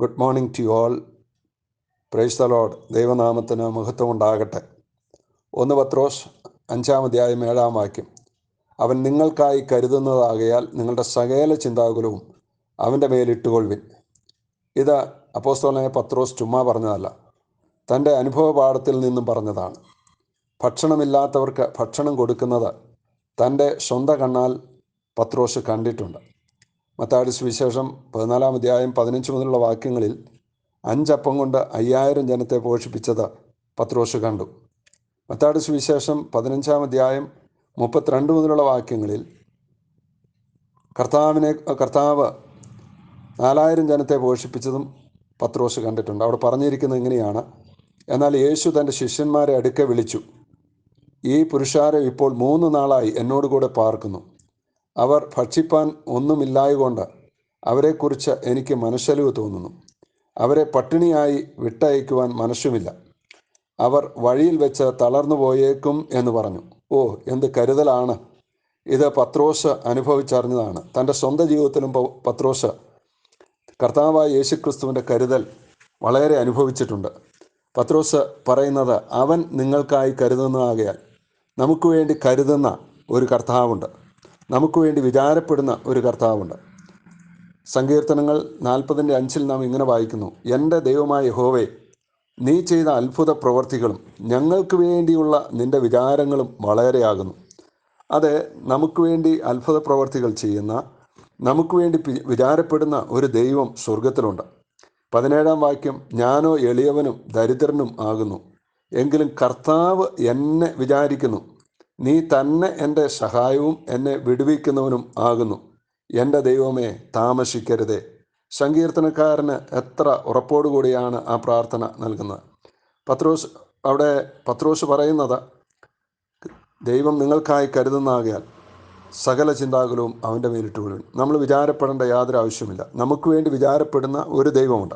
Good morning to all praise Lord ദൈവനാമത്തിന് മഹത്വം ഉണ്ടാകട്ടെ ഒന്ന് പത്രോസ് അഞ്ചാം അധ്യായം ഏഴാം വാക്യം. അവൻ നിങ്ങൾക്കായി കരുതുന്നതാകയാൽ നിങ്ങളുടെ സകല ചിന്താകുലവും അവന്റെ മേലിട്ടുകൊള്ളുവിൻ ഇത് അപ്പോസ്തോലനായ പത്രോസ് ചുമ്മാ പറഞ്ഞതല്ല. തന്റെ അനുഭവ പാഠത്തിൽ നിന്നും പറഞ്ഞതാണ്. ഭക്ഷണമില്ലാത്തവർക്ക് ഭക്ഷണം കൊടുക്കുന്നത് തന്റെ സ്വന്തം കണ്ണാൽ പത്രോസ് കണ്ടിട്ടുണ്ട്. മത്താടി സുവിശേഷം പതിനാലാം അധ്യായം പതിനഞ്ച് മുതലുള്ള വാക്യങ്ങളിൽ അഞ്ചപ്പം കൊണ്ട് അയ്യായിരം ജനത്തെ പോഷിപ്പിച്ചത് പത്രോഷ് കണ്ടു. മത്താടി സുവിശേഷം പതിനഞ്ചാം അധ്യായം മുപ്പത്തിരണ്ട് മുതലുള്ള വാക്യങ്ങളിൽ കർത്താവിനെ കർത്താവ് നാലായിരം ജനത്തെ പോഷിപ്പിച്ചതും പത്രോസ് കണ്ടിട്ടുണ്ട്. അവിടെ പറഞ്ഞിരിക്കുന്നത് ഇങ്ങനെയാണ്. എന്നാൽ യേശു തന്റെ ശിഷ്യന്മാരെ അടുക്കെ വിളിച്ചു. ഈ പുരുഷാരം ഇപ്പോൾ മൂന്ന് നാളായി എന്നോട് കൂടെ പാർക്കുന്നു. അവർ ഭക്ഷിപ്പാൻ ഒന്നുമില്ലായകൊണ്ട് അവരെക്കുറിച്ച് എനിക്ക് മനസ്സലിവ് തോന്നുന്നു. അവരെ പട്ടിണിയായി വിട്ടയക്കുവാൻ മനസ്സുമില്ല. അവർ വഴിയിൽ വെച്ച് തളർന്നു പോയേക്കും എന്ന് പറഞ്ഞു. ഓ എന്ത് കരുതലാണ്. ഇത് പത്രോസ് അനുഭവിച്ചറിഞ്ഞതാണ്. തന്റെ സ്വന്തം ജീവിതത്തിലും പത്രോസ് കർത്താവായ യേശുക്രിസ്തുവിന്റെ കരുതൽ വളരെ അനുഭവിച്ചിട്ടുണ്ട്. പത്രോസ് പറയുന്നത് അവൻ നിങ്ങൾക്കായി കരുതുന്നതാകയാൽ നമുക്ക് വേണ്ടി കരുതുന്ന ഒരു കർത്താവുണ്ട്. നമുക്ക് വേണ്ടി വിചാരപ്പെടുന്ന ഒരു കർത്താവുണ്ട്. സങ്കീർത്തനങ്ങൾ നാൽപ്പതിന്റെ അഞ്ചിൽ നാം ഇങ്ങനെ വായിക്കുന്നു. എന്റെ ദൈവമായ യഹോവേ നീ ചെയ്ത അത്ഭുത പ്രവർത്തികളും ഞങ്ങൾക്ക് വേണ്ടിയുള്ള നിന്റെ വിചാരങ്ങളും വളരെയാകുന്നു. അത് നമുക്ക് വേണ്ടി അത്ഭുത പ്രവർത്തികൾ ചെയ്യുന്ന നമുക്ക് വേണ്ടി വിചാരപ്പെടുന്ന ഒരു ദൈവം സ്വർഗത്തിലുണ്ട് പതിനേഴാം വാക്യം ഞാനോ എളിയവനും ദരിദ്രനും ആകുന്നു. എങ്കിലും കർത്താവ് എന്നെ വിചാരിക്കുന്നു. നീ തന്നെ എന്റെ സഹായവും എന്നെ വിടുവിക്കുന്നവനും ആകുന്നു. എന്റെ ദൈവമേ താമസിക്കരുതേ. സങ്കീർത്തനക്കാരന് എത്ര ഉറപ്പോടുകൂടിയാണ് ആ പ്രാർത്ഥന നൽകുന്നത്. പത്രോസ് അവിടെ പത്രോസ് പറയുന്നത് ദൈവം നിങ്ങൾക്കായി കരുതുന്നാകയാൽ സകല ചിന്താകുലവും അവന്റെ മേലിട്ട് വീഴും. നമ്മൾ വിചാരപ്പെടേണ്ട യാതൊരു ആവശ്യമില്ല നമുക്ക് വേണ്ടി വിചാരപ്പെടുന്ന ഒരു ദൈവമുണ്ട്.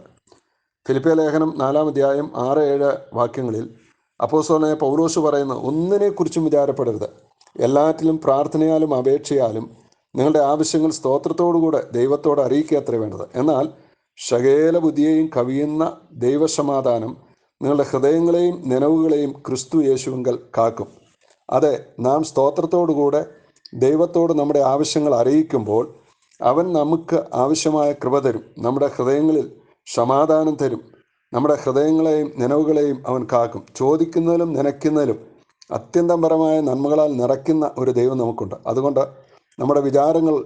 ഫിലിപ്പിയ ലേഖനം നാലാം അധ്യായം ആറ് ഏഴ് വാക്യങ്ങളിൽ അപ്പോസ്തലനായ പൗലോസ് പറയുന്ന ഒന്നിനെക്കുറിച്ചും വിചാരപ്പെടരുത്. എല്ലാറ്റിലും പ്രാർത്ഥനയാലും അപേക്ഷയാലും നിങ്ങളുടെ ആവശ്യങ്ങൾ സ്തോത്രത്തോടുകൂടെ ദൈവത്തോട് അറിയിക്കുക അത്ര വേണ്ടത്. എന്നാൽ ശകേല ബുദ്ധിയെയും കവിയുന്ന ദൈവസമാധാനം നിങ്ങളുടെ ഹൃദയങ്ങളെയും നനവുകളെയും ക്രിസ്തു യേശുവിങ്കൽ കാക്കും. അതെ നാം സ്തോത്രത്തോടുകൂടെ ദൈവത്തോട് നമ്മുടെ ആവശ്യങ്ങൾ അറിയിക്കുമ്പോൾ അവൻ നമുക്ക് ആവശ്യമായ കൃപ തരും. നമ്മുടെ ഹൃദയങ്ങളിൽ സമാധാനം തരും. നമ്മുടെ ഹൃദയങ്ങളെയും നനവുകളെയും അവൻ കാക്കും. ചോദിക്കുന്നതിലും നനയ്ക്കുന്നതിലും അത്യന്തപരമായ നന്മകളാൽ നിറയ്ക്കുന്ന ഒരു ദൈവം നമുക്കുണ്ട്. അതുകൊണ്ട് നമ്മുടെ വിചാരങ്ങൾ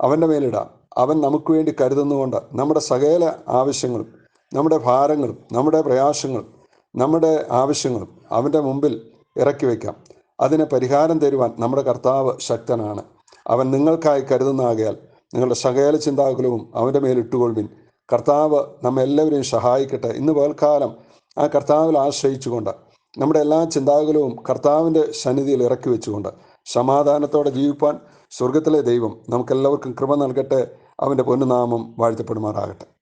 അവന്റെ മേലിടാം. അവൻ നമുക്ക് വേണ്ടി കരുതുന്നുകൊണ്ട് നമ്മുടെ സകല ആവശ്യങ്ങളും നമ്മുടെ ഭാരങ്ങളും നമ്മുടെ പ്രയാസങ്ങളും നമ്മുടെ ആവശ്യങ്ങളും അവന്റെ മുമ്പിൽ ഇറക്കി വയ്ക്കാം. അതിന് പരിഹാരം തരുവാൻ നമ്മുടെ കർത്താവ് ശക്തനാണ്. അവൻ നിങ്ങൾക്കായി കരുതുന്നാകയാൽ നിങ്ങളുടെ സകല ചിന്താകുലവും അവന്റെ മേൽ ഇട്ടുകൊള്ളുവിൻ കർത്താവ് നമ്മെല്ലാവരെയും സഹായിക്കട്ടെ. ഇന്ന് പകൽക്കാലം ആ കർത്താവിൽ ആശ്രയിച്ചുകൊണ്ട് നമ്മുടെ എല്ലാ ചിന്താകുലവും കർത്താവിന്റെ സന്നിധിയിൽ ഇറക്കി വെച്ചുകൊണ്ട് സമാധാനത്തോടെ ജീവിപ്പാൻ സ്വർഗത്തിലെ ദൈവം നമുക്കെല്ലാവർക്കും കൃപ നൽകട്ടെ. അവന്റെ പൊന്നുനാമം വാഴ്ത്തപ്പെടുമാറാകട്ടെ.